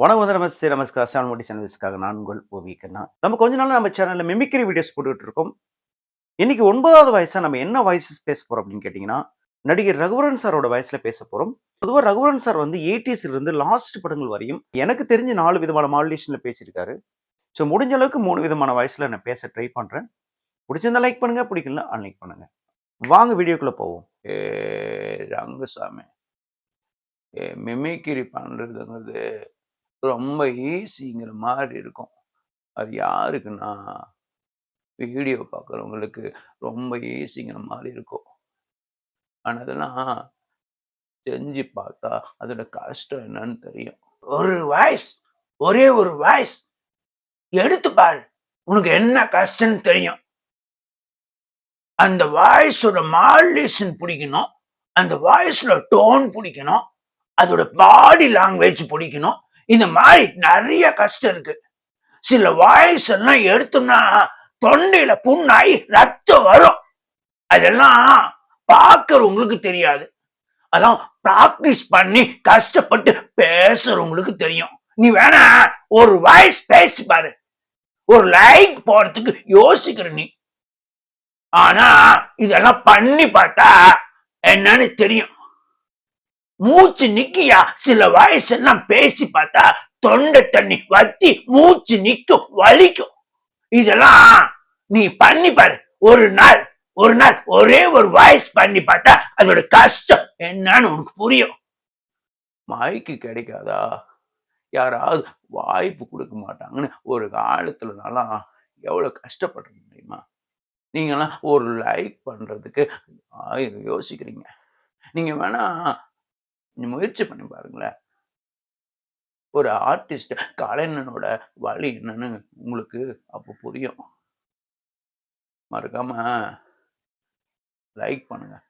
வணக்கம் வந்து நமஸ்தே நமஸ்கார். செவன் மோடி சேனல்ஸ்க்காக நான் உங்கள் ஓவி கண்ணா. நம்ம கொஞ்ச நாள் நம்ம சேனலில் மிமிக்ரி வீடியோஸ் போட்டுக்கிட்டு இருக்கோம். இன்னைக்கு ஒன்பதாவது வயசா நம்ம என்ன வயசு பேச போகிறோம் அப்படின்னு கேட்டிங்கன்னா நடிகர் ரகுவரன் சாரோட வயசில் பேச போகிறோம் பொதுவாக ரகுவரன் சார் வந்து 80s இருந்து லாஸ்ட் படங்கள் வரையும் எனக்கு தெரிஞ்ச நாலு விதமான மாடுலேஷனில் பேசியிருக்காரு. ஸோ முடிஞ்ச அளவுக்கு மூணு விதமான வயசில் நான் பேச ட்ரை பண்ணுறேன் பிடிச்சிருந்தா லைக் பண்ணுங்கள் பிடிக்கல அன்லைக் பண்ணுங்கள் வாங்க வீடியோக்குள்ளே போவோம். ஏ ரங்கசாமி. ஏ மிமிக்ரி பண்றதுங்கிறது ரொம்ப ஈஸிங்கிற மாதிரி இருக்கும். அது யாருக்குன்னா வீடியோ பார்க்குறவங்களுக்கு ரொம்ப ஈஸிங்கிற மாதிரி இருக்கும். ஆனால் அதெல்லாம் செஞ்சு பார்த்தா அதோட கஷ்டம் என்னன்னு தெரியும். ஒரு வாய்ஸ் ஒரே ஒரு வாய்ஸ் எடுத்து பாரு உனக்கு என்ன கஷ்டம்னு தெரியும். அந்த வாய்ஸோட மாடுலேஷன் பிடிக்கணும் அந்த வாய்ஸோட டோன் பிடிக்கணும் அதோட பாடி லாங்குவேஜ் பிடிக்கணும் இந்த மாதிரி நிறைய கஷ்டம் இருக்கு. சில வாய்ஸ் எல்லாம் எடுத்தோம்னா தொண்டையில புண்ணாயி ரத்தம் வரும். அதெல்லாம் பார்க்கறவங்களுக்கு தெரியாது. அதான் ப்ராக்டிஸ் பண்ணி கஷ்டப்பட்டு பேசுறவங்களுக்கு தெரியும். நீ வேணா ஒரு வாய்ஸ் பேசி பாரு. ஒரு லைக் போறதுக்கு யோசிக்கிற நீ. ஆனா இதெல்லாம் பண்ணி பார்த்தா என்னன்னு தெரியும். மூச்சு நிக்கியா? சில வயசெல்லாம் பேசி பார்த்தா தொண்டை தண்ணி வத்தி மூச்சு நிக்கும் வலிக்கும். இதெல்லாம் நீ பண்ணி பாரு. ஒரு நாள் ஒரு நாள் ஒரே ஒரு வாய்ஸ் பண்ணி பார்த்தா அதோட கஷ்டம் என்னன்னு உனக்கு புரியும். மைக்கு கிடைக்காதா? யாராவது வாய்ப்பு கொடுக்க மாட்டாங்கன்னு ஒரு காலத்துலனாலாம் எவ்வளவு கஷ்டப்படுறேன் தெரியுமா? நீங்களாம் ஒரு லைக் பண்றதுக்கு ஆயிரம் யோசிக்கிறீங்க. நீங்க வேணா முயற்சி பண்ணி பாருங்களேன். ஒரு ஆர்டிஸ்ட் கலைஞனோட வழி என்னன்னு உங்களுக்கு அப்போ புரியும். மறக்காம லைக் பண்ணுங்கள்